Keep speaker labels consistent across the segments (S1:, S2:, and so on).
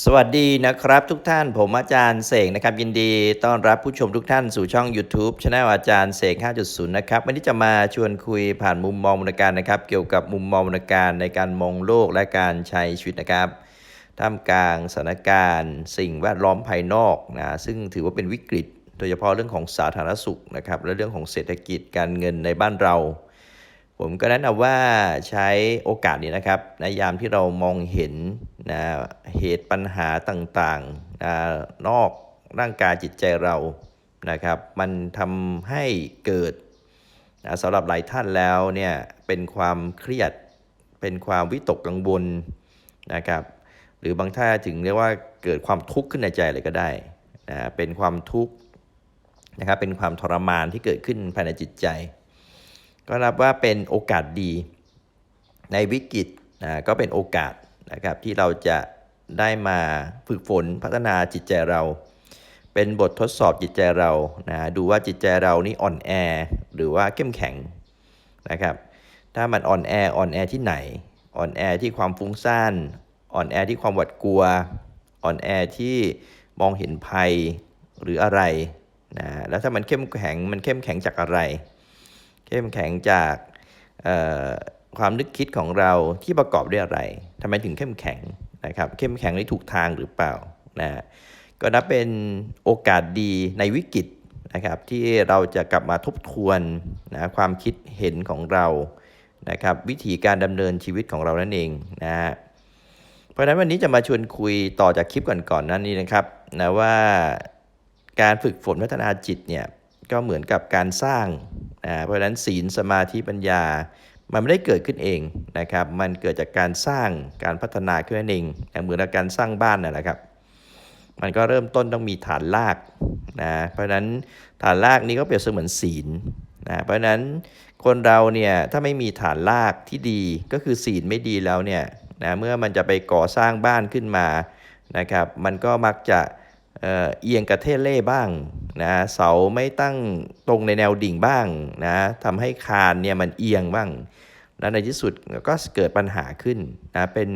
S1: สวัสดีนะครับทุกท่านผมอาจารย์เสกนะครับยินดีต้อนรับผู้ชมทุกท่านสู่ช่อง YouTube ช anel อาจารย์เสก 5.0 นะครับวันนี้จะมาชวนคุยผ่านมุมมองวรรการนะครับ เกี่ยวกับมุมมองวรรการในการมองโลกและการใช้ชีวิตนะครับท่ามกลางสถานการณ์ สิ่งแวดล้อมภายนอกนะซึ่งถือว่าเป็นวิกฤต โดยเฉพาะเรื่องของสาธารณสุขนะครับและเรื่องของเศรษฐกิจการเงินในบ้านเรา ผมก็แนะนำว่าใช้โอกาสนี้นะครับในยามที่เรามองเห็นนะเหตุปัญหาต่างๆนะนอกร่างกายจิตใจเรานะครับ มันทำให้เกิดนะสำหรับหลายท่านแล้วเนี่ยเป็นความเครียดเป็นความวิตกกังวลนะครับ หรือบางท่านถึงเรียกว่าเกิดความทุกข์ขึ้นในใจเลยก็ได้นะเป็นความทุกข์นะครับเป็นความทรมานที่เกิดขึ้นภายในจิตใจ ก็นับว่าเป็นโอกาสดีในวิกฤตนะก็เป็นโอกาสนะครับที่เราจะได้มาฝึกฝนพัฒนาจิตใจเรา เป็นบททดสอบจิตใจเรานะดูว่าจิตใจเรานี่อ่อนแอหรือว่าเข้มแข็งนะครับถ้ามันอ่อนแออ่อนแอที่ไหน อ่อนแอที่ความฟุ้งซ่านอ่อนแอที่ความหวาดกลัว อ่อนแอที่มองเห็นภัยหรืออะไรนะแล้วถ้ามันเข้มแข็งมันเข้มแข็งจากอะไร เข้มแข็งจากความนึกคิดของเราที่ประกอบด้วยอะไรทำไมถึงเข้มแข็งนะครับ เข้มแข็งในถูกทางหรือเปล่านะก็นับเป็นโอกาสดีในวิกฤตนะครับ ที่เราจะกลับมาทบทวนนะความคิดเห็นของเรานะครับ วิธีการดำเนินชีวิตของเรานั่นเองนะฮะเพราะฉะนั้นวันนี้จะมาชวนคุยต่อจากคลิปก่อนๆนนั้นนี้นะครับนะว่าการฝึกฝนพัฒนาจิตเนี่ยก็เหมือนกับการสร้าง นะเพราะฉะนั้นศีลสมาธิปัญญา มันไม่ได้เกิดขึ้นเองนะครับ มันเกิดจากการสร้างการพัฒนาขึ้นนั่นเองเหมือนกับการสร้างบ้านนั่นแหละครับ มันก็เริ่มต้นต้องมีฐานรากนะเพราะฉะนั้นฐานรากนี้ก็เปรียบเสมือนศีลนะเพราะฉะนั้นคนเราเนี่ยถ้าไม่มีฐานรากที่ดีก็คือศีลไม่ดีแล้วเนี่ยนะเมื่อมันจะไปก่อสร้างบ้านขึ้นมานะครับ มันก็มักจะ เอียงกระเทเล่บ้างนะเสาไม่ตั้งตรงในแนวดิ่งบ้างนะทำให้คานเนี่ยมันเอียงบ้างแล้วในที่สุดก็เกิดปัญหาขึ้นนะเป็น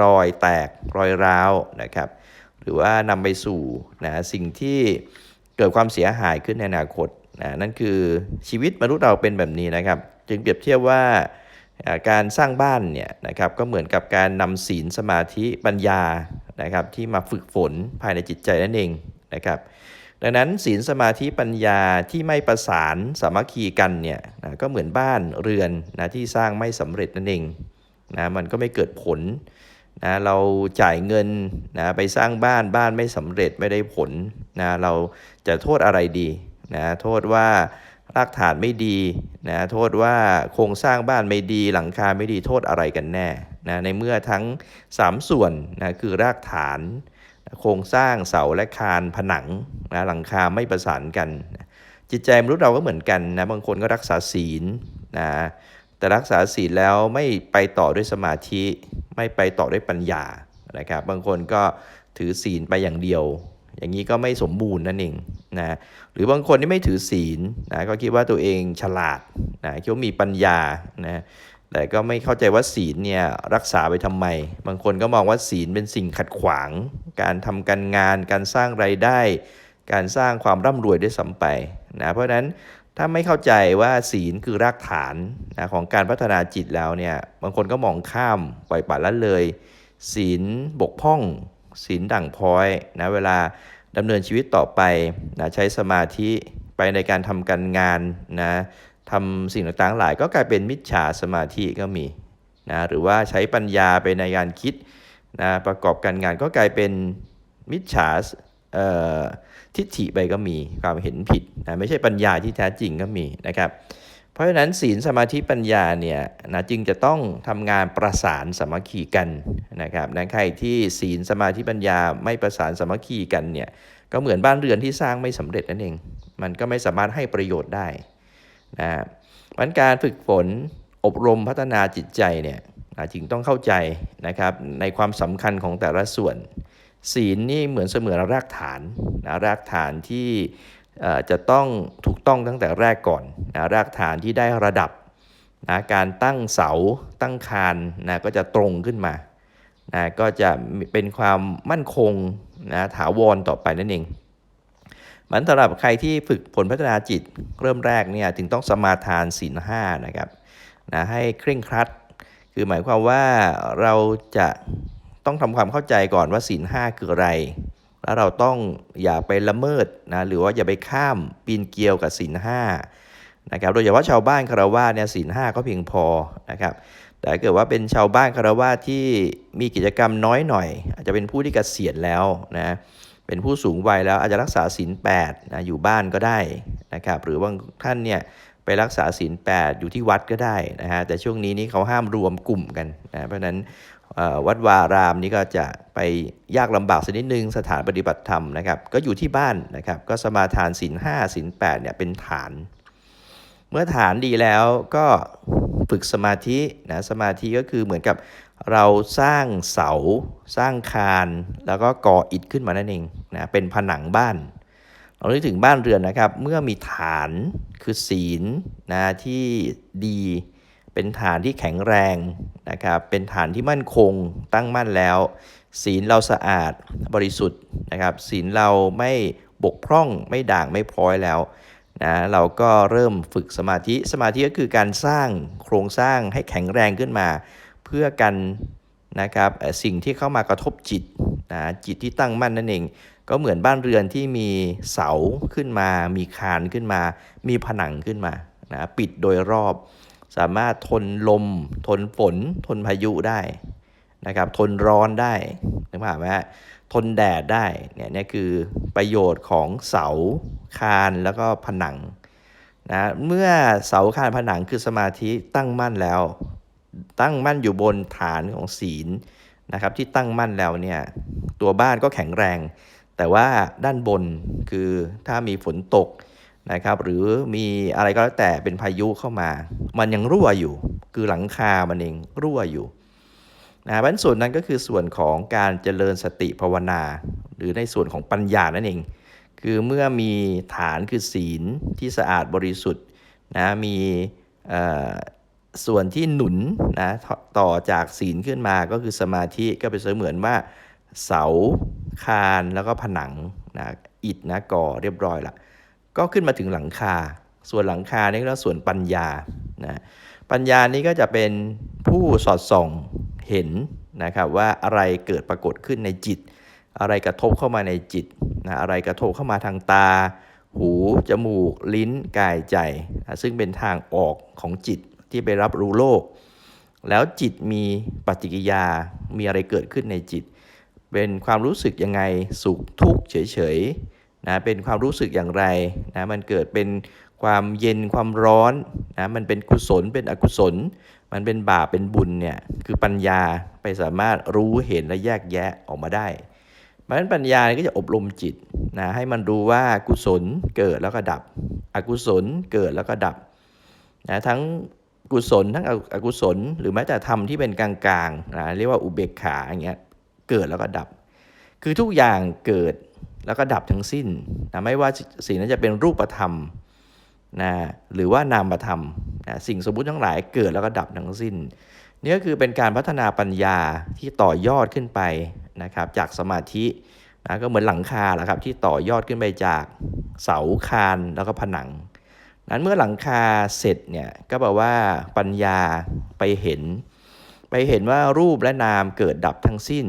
S1: รอยแตกรอยร้าวนะครับ หรือว่านำไปสู่นะสิ่งที่เกิดความเสียหายขึ้นในอนาคตนะนั่นคือชีวิตมนุษย์เราเป็นแบบนี้นะครับ จึงเปรียบเทียบว่า การสร้างบ้านเนี่ยนะครับก็เหมือนกับการนำศีลสมาธิปัญญานะครับที่มาฝึกฝนภายในจิตใจนั่นเองนะครับดังนั้นศีลสมาธิปัญญาที่ไม่ประสานสามัคคีกันเนี่ยนะก็เหมือนบ้านเรือนนะที่สร้างไม่สำเร็จนั่นเองนะมันก็ไม่เกิดผลนะเราจ่ายเงินนะไปสร้างบ้านบ้านไม่สำเร็จไม่ได้ผลนะเราจะโทษอะไรดีนะโทษว่า รากฐานไม่ดีนะโทษว่าโครงสร้างบ้านไม่ดีหลังคาไม่ดีโทษอะไรกันแน่นะในเมื่อทั้ง 3 ส่วนนะคือรากฐาน โครงสร้างเสาและคานผนังนะหลังคาไม่ประสานกัน จิตใจมนุษย์เราก็เหมือนกันนะบางคนก็รักษาศีลนะแต่รักษาศีลแล้วไม่ไปต่อด้วยสมาธิ ไม่ไปต่อด้วยปัญญานะครับบางคนก็ถือศีลไปอย่างเดียว อย่างนี้ก็ไม่สมบูรณ์นั่นเองนะหรือบางคนที่ไม่ถือศีลนะก็คิดว่าตัวเองฉลาดนะคิดว่ามีปัญญานะแต่ก็ไม่เข้าใจว่าศีลเนี่ยรักษาไปทำไม บางคนก็มองว่าศีลเป็นสิ่งขัดขวาง การทำการงาน การสร้างไรายได้ การสร้างความร่ำรวยด้วยซ้ำไปนะเพราะฉะนั้นถ้าไม่เข้าใจว่าศีลคือรากฐานนะของการพัฒนาจิตแล้วเนี่ยบางคนก็มองข้ามปล่อยปละละเลย ศีลบกพร่อง ศีลด่งพ้อยนะเวลาดำเนินชีวิตต่อไปนะใช้สมาธิไปในการทำการงานนะทำสิ่งต่างๆหลายก็กลายเป็นมิจฉาสมาธิก็มีนะหรือว่าใช้ปัญญาไปในการคิดนะประกอบการงานก็กลายเป็นมิจฉาทิฏฐิไปก็มีความเห็นผิดนะไม่ใช่ปัญญาที่แท้จริงก็มีนะครับ ราะฉะนั้นศีลสมาธิปัญญาเนี่ยนะจึงจะต้องทำงานประสานสมัคคีกันนะครับนะใครที่ศีลสมาธิปัญญาไม่ประสานสมัคคีกันเนี่ยก็เหมือนบ้านเรือนที่สร้างไม่สำเร็จนั่นเอง มันก็ไม่สามารถให้ประโยชน์ได้นะมันการฝึกฝนอบรมพัฒนาจิตใจเนี่ยนะจึงต้องเข้าใจนะครับในความสำคัญของแต่ละส่วน ศีลนี่เหมือนเสมือนรากฐานนะรากฐานที่จะต้องถูกต้องตั้งแต่แรกก่อน นะรากฐานที่ได้ระดับนะการตั้งเสาตั้งคานนะก็จะตรงขึ้นมานะก็จะเป็นความมั่นคงนะถาวรต่อไปนั่นเองมันสำหรับใครที่ฝึกผลพัฒนาจิตเริ่มแรกเนี่ยถึงต้องสมาทานศีลห้านะครับนะให้เคร่งครัด คือหมายความว่าเราจะต้องทำความเข้าใจก่อนว่าศีลห้าคืออะไร แล้วเราต้องอย่าไปละเมิดนะหรือว่าอย่าไปข้ามปีนเกลียวกับศีลห้า นะครับโดยเฉพาะชาวบ้านคารวะเนี่ยศีลห้าก็เพียงพอนะครับแต่เกิดว่าเป็นชาวบ้านคารวะที่มีกิจกรรมน้อยหน่อย อาจจะเป็นผู้ที่เกษียณแล้วนะเป็นผู้สูงวัยแล้วอาจจะรักษาศีลแปดนะอยู่บ้านก็ได้นะครับหรือบางท่านเนี่ยไปรักษาศีลแปดอยู่ที่วัดก็ได้นะฮะแต่ช่วงนี้นี่เขาห้ามรวมกลุ่มกันนะเพราะนั้นวัดวารามนี่ก็จะไปยากลำบากสักนิดนึงสถานปฏิบัติธรรมนะครับก็อยู่ที่บ้านนะครับก็สมาทานศีลห้าศีลแปดเนี่ยเป็นฐาน เมื่อฐานดีแล้วก็ฝึกสมาธินะสมาธิก็คือเหมือนกับเราสร้างเสาสร้างคาน แล้วก็ก่ออิฐขึ้นมานั่นเองนะเป็นผนังบ้าน เรานึกถึงบ้านเรือนนะครับ เมื่อมีฐานคือศีลนะที่ดี เป็นฐานที่แข็งแรงนะครับเป็นฐานที่มั่นคงตั้งมั่นแล้ว ศีลเราสะอาดบริสุทธิ์นะครับศีลเราไม่บกพร่องไม่ด่างไม่พร้อยแล้ว นะเราก็เริ่มฝึกสมาธิสมาธิก็คือการสร้างโครงสร้างให้แข็งแรงขึ้นมา เพื่อกันนะครับสิ่งที่เข้ามากระทบจิตนะจิตที่ตั้งมั่นนั่นเอง ก็เหมือนบ้านเรือนที่มีเสาขึ้นมา มีคานขึ้นมา มีผนังขึ้นมานะปิดโดยรอบ สามารถทนลม ทนฝน ทนพายุได้นะครับทนร้อนได้นึกภาพไหมฮะ ทนแดดได้เนี่ยนี่คือประโยชน์ของเสาคานแล้วก็ผนังนะเมื่อเสาคานผนังคือสมาธิตั้งมั่นแล้ว ตั้งมั่นอยู่บนฐานของศีลนะครับที่ตั้งมั่นแล้วเนี่ยตัวบ้านก็แข็งแรง แต่ว่าด้านบนคือถ้ามีฝนตกนะครับหรือมีอะไรก็แล้วแต่เป็นพายุเข้ามา มันยังรั่วอยู่ คือหลังคามันเองรั่วอยู่ นะเพราะส่วนนั้นก็คือส่วนของการเจริญสติภาวนา หรือในส่วนของปัญญานั่นเอง คือเมื่อมีฐานคือศีลที่สะอาดบริสุทธิ์นะมีส่วนที่หนุนนะต่อจากศีลขึ้นมาก็คือสมาธิก็เป็นเสมือนว่าเสาคานแล้วก็ผนังนะอิฐนะก่อเรียบร้อยละก็ขึ้นมาถึงหลังคา ส่วนหลังคานี่ก็เรียกว่าส่วนปัญญานะปัญญานี้ก็จะเป็นผู้สอดส่อง เห็นนะครับว่าอะไรเกิดปรากฏขึ้นในจิต อะไรกระทบเข้ามาในจิตนะอะไรกระทบเข้ามาทางตา หู จมูก ลิ้น กายใจนะซึ่งเป็นทางออกของจิตที่ไปรับรู้โลก แล้วจิตมีปฏิกิยา มีอะไรเกิดขึ้นในจิต เป็นความรู้สึกยังไง สุขทุกข์เฉยๆนะเป็นความรู้สึกอย่างไรนะมันเกิดเป็นความเย็นความร้อนนะมันเป็นกุศลเป็นอกุศล มันเป็นบาปเป็นบุญเนี่ยคือปัญญาไปสามารถรู้เห็นและแยกแยะออกมาได้เพราะฉะนั้นปัญญานี่ก็จะอบรมจิตนะให้มันรู้ว่ากุศลเกิดแล้วก็ดับ อกุศลเกิดแล้วก็ดับนะทั้งกุศลทั้งอกุศล หรือแม้แต่ธรรมที่เป็นกลางๆนะเรียกว่าอุเบกขาอย่างเงี้ยเกิดแล้วก็ดับ คือทุกอย่างเกิดแล้วก็ดับทั้งสิ้นนะไม่ว่าสิ่งนั้นจะเป็นรูปธรรม นะหรือว่านามธรรมนะสิ่งสมมุติทั้งหลายเกิดแล้วก็ดับทั้งสิ้นนี่ก็คือเป็นการพัฒนาปัญญาที่ต่อยอดขึ้นไปนะครับจากสมาธินะก็เหมือนหลังคาแหละครับที่ต่อยอดขึ้นไปจากเสาคานแล้วก็ผนัง นั้นเมื่อหลังคาเสร็จเนี่ยก็แปลว่าปัญญาไปเห็น ไปเห็นว่ารูปและนามเกิดดับทั้งสิ้น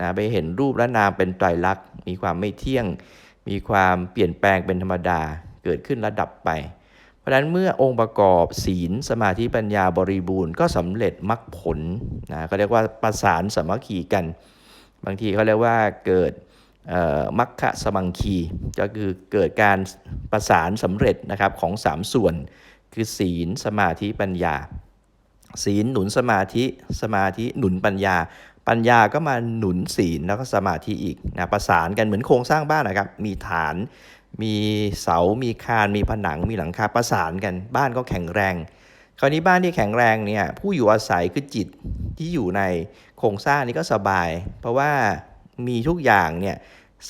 S1: นะไปเห็นรูปและนามเป็นไตรลักษณ์มีความไม่เที่ยง มีความเปลี่ยนแปลงเป็นธรรมดาเกิดขึ้นและดับไป เพราะฉะนั้นเมื่อองค์ประกอบศีลสมาธิปัญญาบริบูรณ์ก็สำเร็จมรรคผลนะก็เรียกว่าประสานสมัคคีกัน บางทีเขาเรียกว่าเกิดมัคคะสมังคีก็คือเกิดการประสานสำเร็จนะครับของสามส่วน คือศีลสมาธิปัญญา ศีลหนุนสมาธิสมาธิหนุนปัญญา ปัญญาก็มาหนุนศีลแล้วก็สมาธิอีกนะประสานกันเหมือนโครงสร้างบ้านนะครับ มีฐาน มีเสา มีคาน มีผนัง มีหลังคาประสานกัน บ้านก็แข็งแรง คราวนี้บ้านที่แข็งแรงเนี่ยผู้อยู่อาศัยคือจิตที่อยู่ในโครงสร้างนี้ก็สบาย เพราะว่ามีทุกอย่างเนี่ย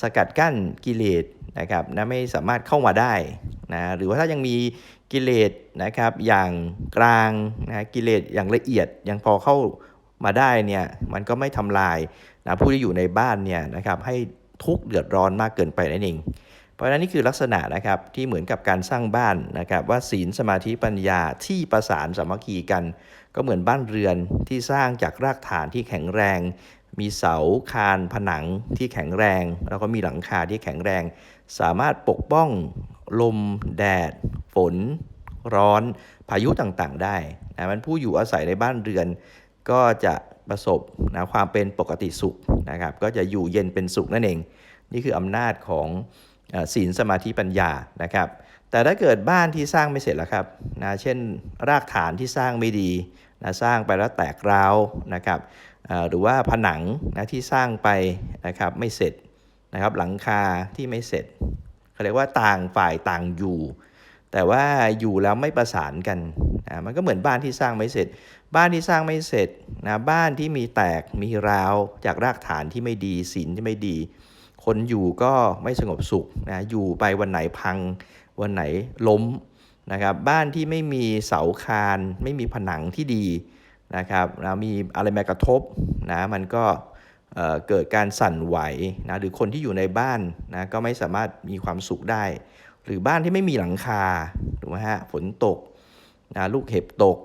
S1: สกัดกั้นกิเลสนะครับนะไม่สามารถเข้ามาได้นะหรือว่าถ้ายังมีกิเลสนะครับอย่างกลางนะกิเลสอย่างละเอียดยังพอเข้ามาได้เนี่ยมันก็ไม่ทำลายนะผู้ที่อยู่ในบ้านเนี่ยนะครับให้ทุกข์เดือดร้อนมากเกินไปนั่นเอง เพราะฉะนั้นนี่คือลักษณะนะครับที่เหมือนกับการสร้างบ้านนะครับว่าศีลสมาธิปัญญาที่ประสานสามัคคีกัน ก็เหมือนบ้านเรือนที่สร้างจากรากฐานที่แข็งแรง มีเสาคานผนังที่แข็งแรง แล้วก็มีหลังคาที่แข็งแรง สามารถปกป้องลม แดด ฝน ร้อน พายุต่างๆ ได้นะมันผู้อยู่อาศัยในบ้านเรือน ก็จะประสบนะความเป็นปกติสุขนะครับก็จะอยู่เย็นเป็นสุขนั่นเอง นี่คืออำนาจของ ศีลสมาธิปัญญานะครับแต่ถ้าเกิดบ้านที่สร้างไม่เสร็จแล้วครับนะเช่นรากฐานที่สร้างไม่ดีนะสร้างไปแล้วแตกร้าวนะครับหรือว่าผนังนะที่สร้างไปนะครับไม่เสร็จนะครับหลังคาที่ไม่เสร็จเขาเรียกว่าต่างฝ่ายต่างอยู่ แต่ว่าอยู่แล้วไม่ประสานกันนะมันก็เหมือนบ้านที่สร้างไม่เสร็จ บ้านที่สร้างไม่เสร็จนะบ้านที่มีแตกมีร้าวจากรากฐานที่ไม่ดีศีลที่ไม่ดี คนอยู่ก็ไม่สงบสุขนะอยู่ไปวันไหนพัง วันไหนล้มนะครับบ้านที่ไม่มีเสาคาน ไม่มีผนังที่ดีนะครับนะมีอะไรมากระทบนะมันก็เอ่อเกิดการสั่นไหวนะหรือคนที่อยู่ในบ้านนะก็ไม่สามารถมีความสุขได้ หรือบ้านที่ไม่มีหลังคาถูกไหมฮะฝนตกนะลูกเห็บตก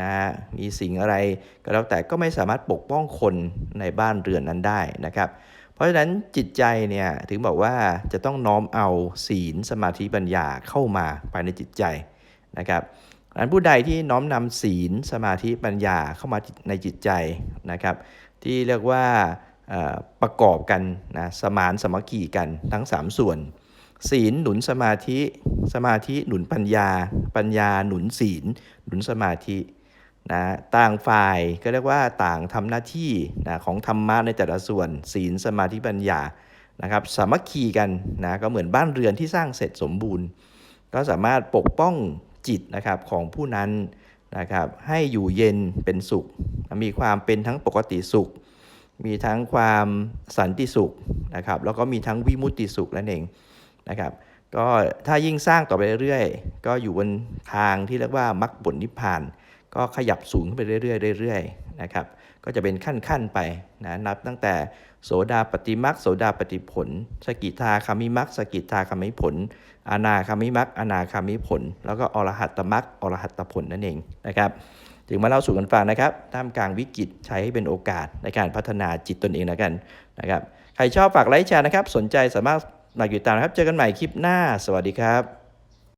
S1: นะมีสิ่งอะไรก็แล้วแต่ก็ไม่สามารถปกป้องคนในบ้านเรือนนั้นได้นะครับ เพราะฉะนั้นจิตใจเนี่ยถึงบอกว่าจะต้องน้อมเอาศีลสมาธิปัญญาเข้ามาภายในจิตใจนะครับอันผู้ใดที่น้อมนำศีลสมาธิปัญญาเข้ามาในจิตใจนะครับ ที่เรียกว่าประกอบกันนะสมานสมัคคีกันทั้ง 3 ส่วน ศีลหนุนสมาธิ สมาธิหนุนปัญญา ปัญญาหนุนศีล หนุนสมาธิ นะต่างฝ่ายก็เรียกว่าต่างทำหน้าที่นะของธรรมะในแต่ละส่วนศีลสมาธิปัญญานะครับสามัคคีกันนะก็เหมือนบ้านเรือนที่สร้างเสร็จสมบูรณ์ ก็สามารถปกป้องจิตนะครับของผู้นั้นนะครับให้อยู่เย็นเป็นสุข มีความเป็นทั้งปกติสุข มีทั้งความสันติสุขนะครับแล้วก็มีทั้งวิมุตติสุขนั่นเองนะครับก็ถ้ายิ่งสร้างต่อไปเรื่อยๆ ก็อยู่บนทางที่เรียกว่ามรรคผลนิพพาน ก็ขยับสูงขึ้นไปเรื่อยๆเรื่อยๆนะครับก็จะเป็นขั้นๆไปนะนับตั้งแต่โสดาปฏิมรรคโสดาปฏิผล สกิทาคามิมรรคสกิทาคามิผล อนาคามิมรรคอนาคามิผล แล้วก็อรหัตตมรรคอรหัตตผลนั่นเองนะครับถึงมาเล่าสู่กันฟังนะครับท่ามกลางวิกฤตใช้ให้เป็นโอกาสในการพัฒนาจิตตนเองแล้วกันนะครับใครชอบฝากไลค์แชร์นะครับ สนใจสามารถมาติดตามนะครับ เจอกันใหม่คลิปหน้า สวัสดีครับ